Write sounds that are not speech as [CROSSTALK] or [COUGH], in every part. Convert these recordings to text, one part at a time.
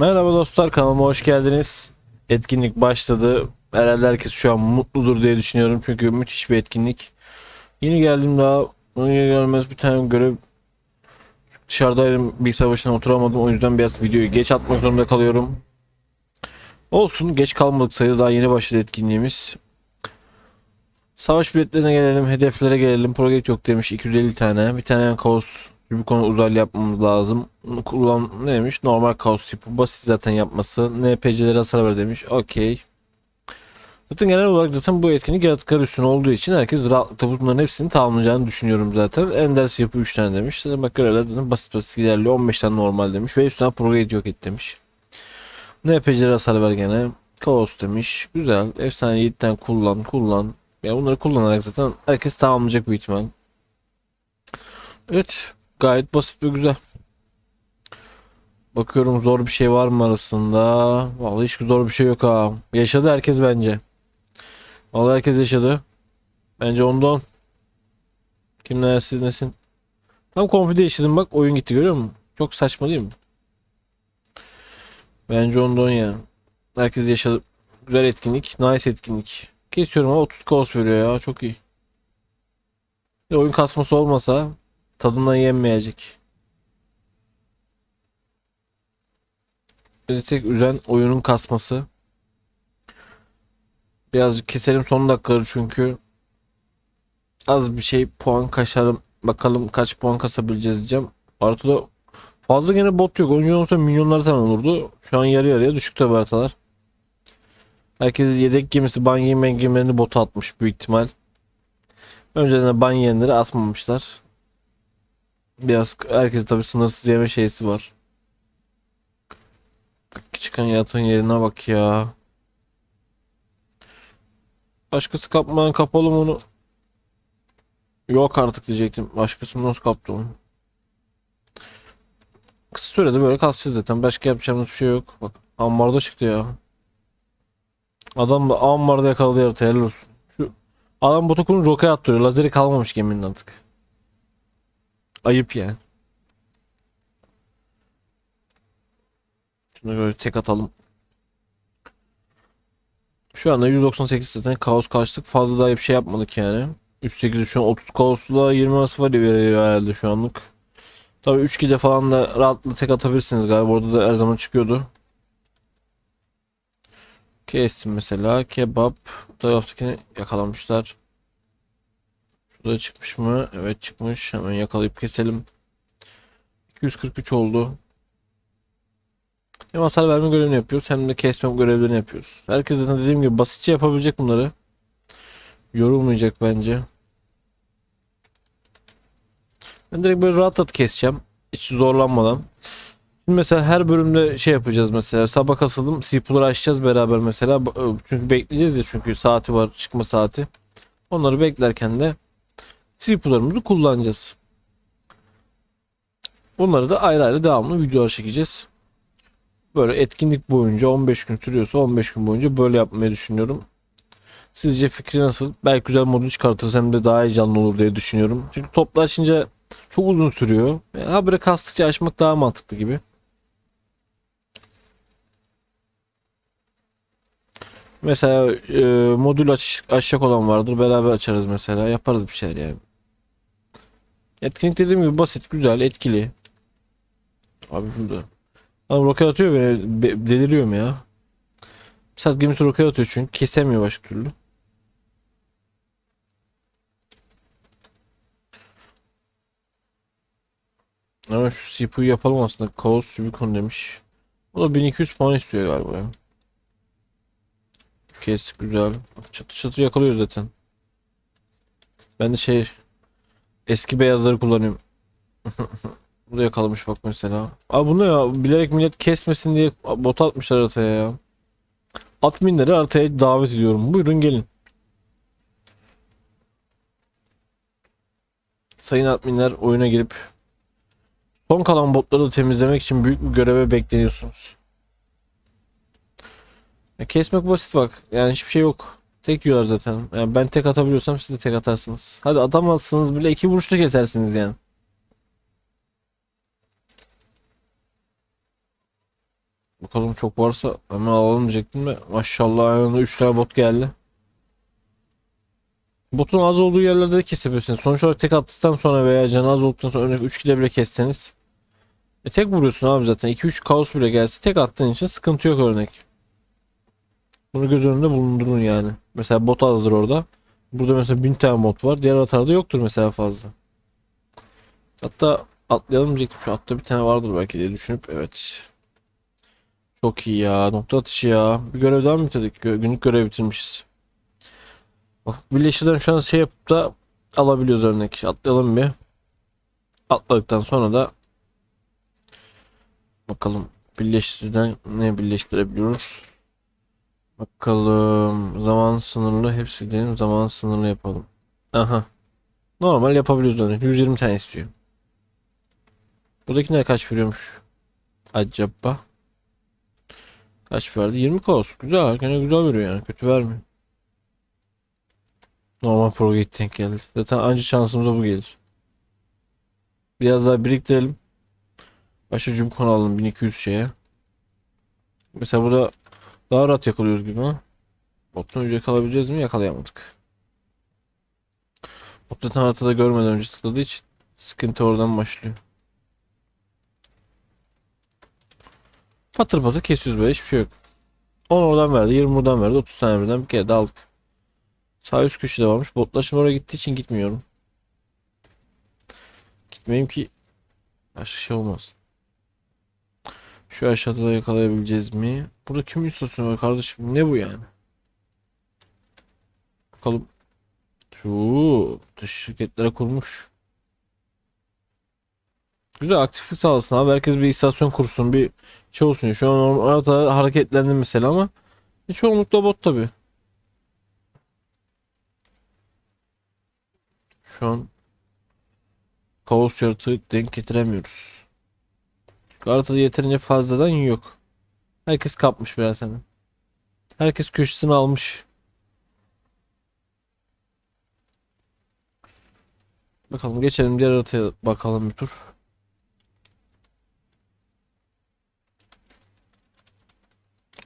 Merhaba dostlar kanalıma hoş geldiniz. Etkinlik başladı. Herhalde herkes şu an mutludur diye düşünüyorum. Çünkü müthiş bir etkinlik. Yeni geldim daha. Bunu gelmez bir tane görev dışarıdaydım bilgisayar başına oturamadım. O yüzden biraz videoyu geç atmak zorunda kalıyorum. Olsun geç kalmadık sayıda daha yeni başladı etkinliğimiz. Savaş biletlerine gelelim, hedeflere gelelim. Proget yok demiş 250 tane. Bir tane kaos bir konu uzaylı yapmamız lazım. Kullan ne demiş? Normal kaos tipi. Basit zaten yapması. NPC'lere hasar ver demiş. Okey. Zaten genel olarak zaten bu etkinlik yaratıklar üstüne olduğu için herkes rahatlıkla bunların hepsini tamamlayacağını düşünüyorum zaten. Ender yapı 3 tane demiş. Zaten bak görevler zaten basit basit ilerliyor. 15 tane normal demiş. Ve üstüne Prograde yok et demiş. NPC'lere hasar ver gene. Kaos demiş. Güzel. Efsane 7 tane kullan kullan. Ya bunları kullanarak zaten herkes tamamlayacak büyük ihtimal. Evet. Gayet basit ve güzel. Bakıyorum zor bir şey var mı arasında? Vallahi hiç zor bir şey yok ha. Yaşadı herkes bence. Vallahi herkes yaşadı. Bence ondan. Kim neresi nesin? Tam konfide yaşadım bak oyun gitti görüyor musun? Çok saçma değil mi? Bence ondan ya. Herkes yaşadı. Güzel etkinlik. Nice etkinlik. Kesiyorum ama 30 kaos veriyor ya. Çok iyi. Bir oyun kasması olmasa tadından yenmeyecek. Bir tek üzen oyunun kasması. Birazcık keselim son dakikaları çünkü az bir şey puan kaşarım. Bakalım kaç puan kasabileceğiz diyeceğim. Artıda fazla gene bot yok. Önceden olsa milyonlar tane olurdu. Şu an yarı yarıya düşük tabi haritalar. Herkes yedek gemisi ban yemen gemilerini bota atmış büyük ihtimal. Önceden de ban yiyenleri asmamışlar. Biraz herkes tabi sınırsız yeme şeysi var. Çıkan yatın yerine bak ya. Başkası kapmadan kapalım onu. Yok artık diyecektim. Başkası nasıl kaptı onu? Kısa sürede böyle kalsın zaten. Başka yapacağımız bir şey yok. Bak ambarda çıktı ya. Adam da ambarda yakaladı yaratı helal olsun. Şu adam botokunun rokaya attırıyor. Lazeri kalmamış geminin artık. Ayıp yani. Şuna böyle tek atalım. Şu anda 198 zaten kaos kaçtık. Fazla daha bir şey yapmadık yani. 3.8'i şu an 30 kaosla 20 arası veriyor herhalde şu anlık. Tabii 3 gide falan da rahatlıkla tek atabilirsiniz galiba. Orada da her zaman çıkıyordu. Kestim mesela. Kebap. Bu taraftakini yakalamışlar. Şurada çıkmış mı? Evet çıkmış. Hemen yakalayıp keselim. 243 oldu. Hem hasar verme görevini yapıyoruz hem de kesme görevlerini yapıyoruz. Herkes zaten dediğim gibi basitçe yapabilecek bunları. Yorulmayacak bence. Ben direkt böyle rahat rahat keseceğim. Hiç zorlanmadan. Şimdi mesela her bölümde şey yapacağız mesela. Sabah kasıldım. Sipuları açacağız beraber mesela. Çünkü bekleyeceğiz ya çünkü saati var çıkma saati. Onları beklerken de Sipularımızı kullanacağız. Bunları da ayrı ayrı devamlı videolar çekeceğiz. Böyle etkinlik boyunca 15 gün sürüyorsa 15 gün boyunca böyle yapmayı düşünüyorum. Sizce fikri nasıl? Belki güzel modül çıkartırız hem de daha heyecanlı olur diye düşünüyorum. Çünkü toplu açınca çok uzun sürüyor. Yani habire kastıkça açmak daha mantıklı gibi. Mesela e, modül aç, açacak olan vardır. Beraber açarız mesela. Yaparız bir şeyler yani. Etkinlik dediğim gibi basit, güzel, etkili. Abi burada. Adam roket atıyor beni. Be- deliriyorum ya. Mesela gemisi roket atıyor çünkü. Kesemiyor başka türlü. Ama şu CPU'yu yapalım aslında. Kaos Subicon demiş. O da 1200 puan istiyor galiba ya. Kes güzel. Çatı çatı yakalıyor zaten. Ben de şey eski beyazları kullanıyorum. [LAUGHS] Bu da yakalamış bak mesela. Abi bu ne ya? Bilerek millet kesmesin diye bot atmışlar haritaya ya. Adminleri haritaya davet ediyorum. Buyurun gelin. Sayın adminler oyuna girip son kalan botları da temizlemek için büyük bir göreve bekleniyorsunuz. Ya kesmek basit bak. Yani hiçbir şey yok. Tek yiyorlar zaten. Yani ben tek atabiliyorsam siz de tek atarsınız. Hadi atamazsınız bile iki vuruşta kesersiniz yani. Bakalım çok varsa hemen alalım diyecektim de maşallah yanında 3 tane bot geldi. Botun az olduğu yerlerde de kesebilirsiniz. Sonuç olarak tek attıktan sonra veya canı az olduktan sonra örnek 3 kilo bile kesseniz. E tek vuruyorsun abi zaten. 2-3 kaos bile gelse tek attığın için sıkıntı yok örnek. Bunu göz önünde bulundurun yani. Mesela bot azdır orada. Burada mesela 1000 tane bot var. Diğer atarda yoktur mesela fazla. Hatta atlayalım diyecektim. Şu atta bir tane vardır belki diye düşünüp evet. Çok iyi ya. Nokta atışı ya. Bir görev daha mı bitirdik? Günlük görev bitirmişiz. Bak birleştirden şu an şey yapıp da alabiliyoruz örnek. Atlayalım bir. Atladıktan sonra da bakalım birleştirden ne birleştirebiliyoruz. Bakalım zaman sınırlı hepsi diyelim zaman sınırlı yapalım. Aha. Normal yapabiliyoruz örnek. 120 tane istiyor. Buradakiler kaç veriyormuş? Acaba. Kaç verdi? 20 kaos. Güzel. Gene güzel veriyor yani. Kötü vermiyor. Normal Pro denk geldi. Zaten anca şansımıza bu gelir. Biraz daha biriktirelim. Başka Cumkon alalım 1200 şeye. Mesela burada daha rahat yakalıyoruz gibi ha. Bottan önce yakalayabileceğiz mi? Yakalayamadık. Bot zaten haritada görmeden önce tıkladığı için sıkıntı oradan başlıyor. Patır patır kesiyoruz böyle hiçbir şey yok. 10 oradan verdi, 20 buradan verdi, 30 tane birden bir kere de aldık. Sağ üst köşede varmış. Botlar oraya gittiği için gitmiyorum. Gitmeyeyim ki başka şey olmaz. Şu aşağıda da yakalayabileceğiz mi? Burada kim istasyonu var kardeşim? Ne bu yani? Bakalım. Şu dış şirketlere kurmuş. Güzel aktiflik sağlasın abi. Herkes bir istasyon kursun. Bir şey olsun. Şu an orada hareketlendi mesela ama e, çoğunlukla bot tabi. Şu an kaos yaratığı denk getiremiyoruz. Haritada yeterince fazladan yok. Herkes kapmış biraz hemen. Herkes köşesini almış. Bakalım geçelim diğer haritaya bakalım bir tur.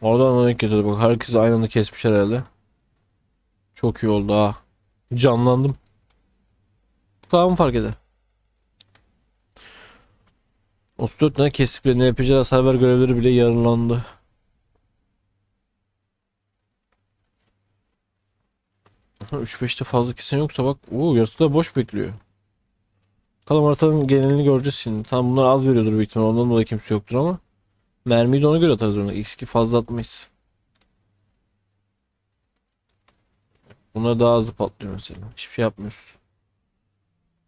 Oradan denk getirdi bak herkes aynı anda kesmiş herhalde. Çok iyi oldu ha. Canlandım. Bu kadar mı fark eder? 34 tane kesik ve NPC hasar ver görevleri bile yarılandı. Aha, 3-5'te fazla kesen yoksa bak Oo, yaratıklar boş bekliyor. Bakalım haritanın genelini göreceğiz şimdi. Tamam bunlar az veriyordur büyük ihtimalle ondan dolayı kimse yoktur ama. Mermiyi de ona göre atarız ona. X2 fazla atmayız. Bunlar daha hızlı patlıyor mesela. Hiçbir şey yapmıyoruz.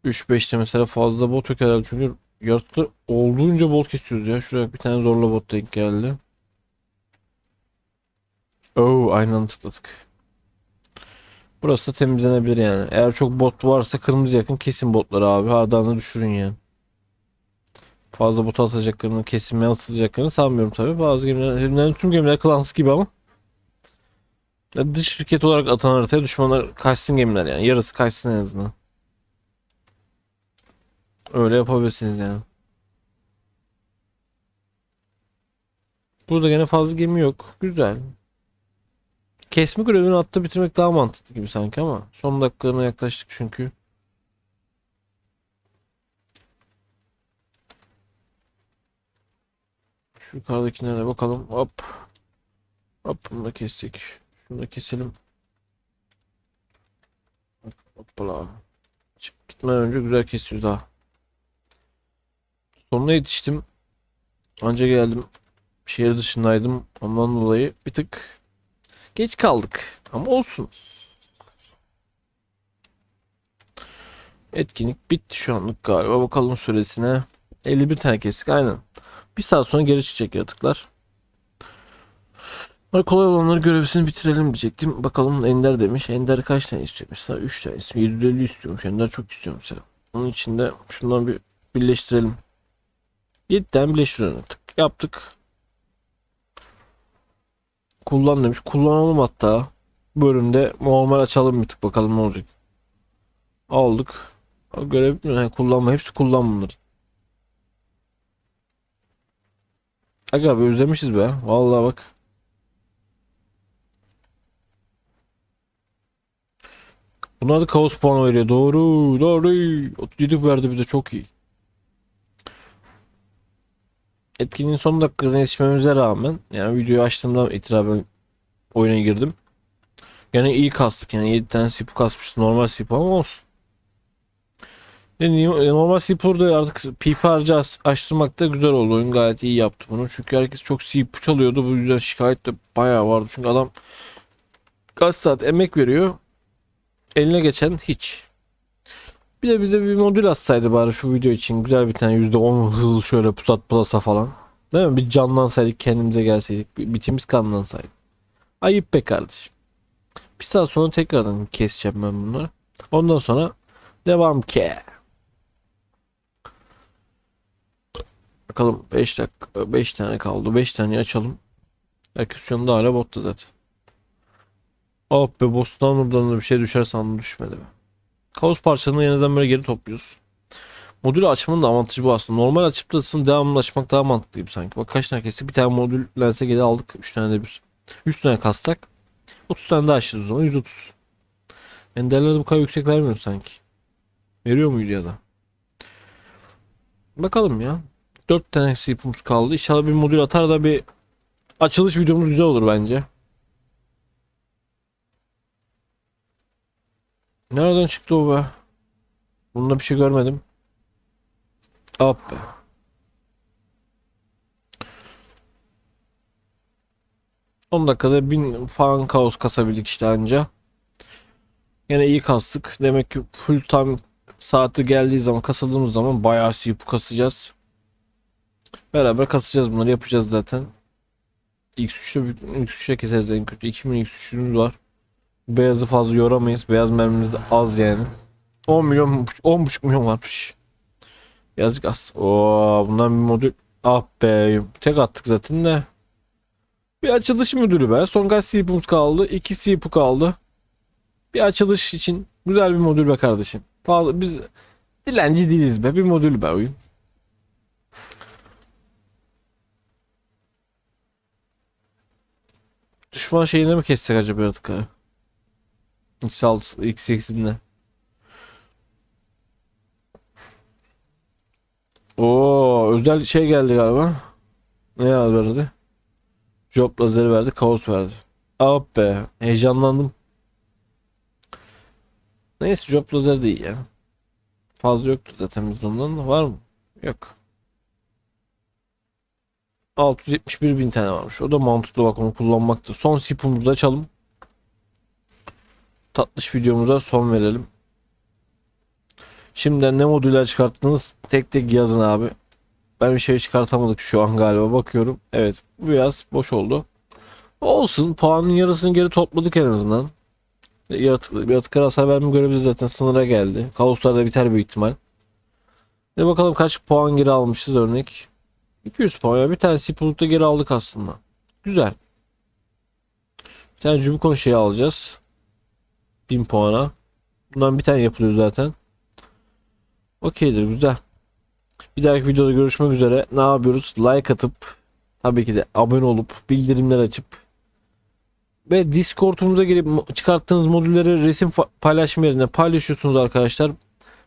3-5'te mesela fazla bot yok herhalde çünkü yaratıklar olduğunca bot kesiyoruz ya. Şuraya bir tane zorla bot denk geldi. Oo aynı anda tıkladık. Burası da temizlenebilir yani. Eğer çok bot varsa kırmızı yakın kesin botları abi. Ardağını düşürün yani. Fazla bot atacaklarını, kesinmeye atacaklarını sanmıyorum tabii. Bazı gemiler, tüm gemiler klans gibi ama. Dış şirket olarak atan haritaya düşmanlar kaçsın gemiler yani. Yarısı kaçsın en azından. Öyle yapabilirsiniz yani. Burada gene fazla gemi yok. Güzel. Kesme görevini atta bitirmek daha mantıklı gibi sanki ama son dakikalarına yaklaştık çünkü. Şu yukarıdakilere bakalım. Hop. Hop bunu da kestik. Şunu da keselim. Hop, Hoppala. Çık gitmeden önce güzel kesiyoruz ha. Sonuna yetiştim. Anca geldim. Şehir dışındaydım. Ondan dolayı bir tık geç kaldık. Ama olsun. Etkinlik bitti şu anlık galiba. Bakalım süresine. 51 tane kestik aynen. Bir saat sonra geri çıkacak yaratıklar. Böyle kolay olanları görevlisini bitirelim diyecektim. Bakalım Ender demiş. Ender kaç tane istiyor? Mesela 3 tane istiyor. 750 istiyormuş. Ender çok istiyor mesela. Onun için de şundan bir birleştirelim. 7 tane birleştirelim. Tık yaptık. Kullan demiş. Kullanalım hatta. Bölümde normal açalım bir tık bakalım ne olacak. Aldık. Görev bitmiyor. Yani kullanma. Hepsi kullan bunları. Aga be özlemişiz be. Vallahi bak. Bunlar da kaos puanı veriyor. Doğru. Doğru. 37 verdi bir de çok iyi. Etkinliğin son dakikalarına yetişmemize rağmen yani videoyu açtığımda itirafen oyuna girdim. Yani iyi kastık yani 7 tane sipu kasmışız normal sipu ama olsun. Yani normal sipu'da artık PP harcı aç- açtırmak da güzel oldu. Oyun gayet iyi yaptı bunu. Çünkü herkes çok sipu çalıyordu. Bu yüzden şikayet de bayağı vardı. Çünkü adam kaç saat emek veriyor. Eline geçen hiç. Bir de bize bir modül atsaydı bari şu video için güzel bir tane %10 hızlı şöyle pusat plasa falan. Değil mi? Bir canlansaydık kendimize gelseydik. Bir bitimiz kanlansaydı. Ayıp be kardeşim. Bir saat sonra tekrardan keseceğim ben bunları. Ondan sonra devam ki. Bakalım 5 dakika 5 tane kaldı. 5 tane açalım. Şu anda hala botta zaten. Oh be boss'tan buradan da bir şey düşer sandım düşmedi be. Kaos parçalarını yeniden böyle geri topluyoruz. Modülü açmanın da avantajı bu aslında. Normal açıp da devamlı açmak daha mantıklı gibi sanki. Bak kaç tane kestik. Bir tane modül lense geri aldık. 3 tane de bir. 100 tane kassak 30 tane daha açacağız o zaman. 130. Enderlere bu kadar yüksek vermiyor sanki. Veriyor muydu ya da? Bakalım ya. 4 tane sipumuz kaldı. İnşallah bir modül atar da bir açılış videomuz güzel olur bence. Nereden çıktı o be? Bunda bir şey görmedim. Hop be. On dakikada bin falan kaos kasabildik işte anca. Yine iyi kastık. Demek ki full time saati geldiği zaman kasıldığımız zaman bayağı CPU kasacağız. Beraber kasacağız bunları yapacağız zaten. X3'te X3'e keseriz en kötü. 2000 X3'ümüz var. Beyazı fazla yoramayız. Beyaz mermimiz de az yani. 10 milyon 10,5 milyon varmış. Yazık az. Oo, bundan bir modül. Ah be. Tek attık zaten de. Bir açılış modülü be. Son kaç CPU'muz kaldı? 2 CPU kaldı. Bir açılış için güzel bir modül be kardeşim. Pahalı biz dilenci değiliz be. Bir modül be oyun. Düşman şeyine mi kessek acaba yaratıkları? X6, X8'inde. Oo, özel şey geldi galiba. Ne verdi? Job lazeri verdi, kaos verdi. Ah be, heyecanlandım. Neyse job lazer de iyi ya. Fazla yoktu zaten bizde ondan da var mı? Yok. 671 bin tane varmış. O da mantıklı bak onu kullanmakta. Son sipumuzu açalım. Tatlış videomuza son verelim. Şimdiden ne modüller çıkarttınız tek tek yazın abi. Ben bir şey çıkartamadık şu an galiba bakıyorum. Evet bu yaz boş oldu. Olsun puanın yarısını geri topladık en azından. Yaratık, yaratıklara hasar verme görevi zaten sınıra geldi. Kaoslar da biter büyük ihtimal. Ne bakalım kaç puan geri almışız örnek. 200 puan ya bir tane Sipuluk'ta geri aldık aslında. Güzel. Bir tane Jubicon şeyi alacağız. 1000 puana. Bundan bir tane yapılıyor zaten. Okeydir güzel. Bir dahaki videoda görüşmek üzere. Ne yapıyoruz? Like atıp tabii ki de abone olup bildirimler açıp ve Discord'umuza mo- çıkarttığınız modülleri resim paylaşma yerine paylaşıyorsunuz arkadaşlar.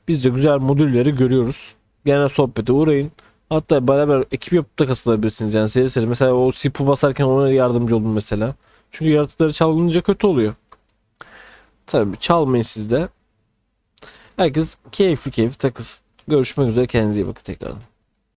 Biz de güzel modülleri görüyoruz. Genel sohbete uğrayın. Hatta beraber ekip yapıp da kasılabilirsiniz yani seri seri. Mesela o sipu basarken ona yardımcı olun mesela. Çünkü yaratıkları çalınınca kötü oluyor. Tabii çalmayın siz de. Herkes keyifli keyifli takılsın. Görüşmek üzere kendinize iyi bakın tekrardan.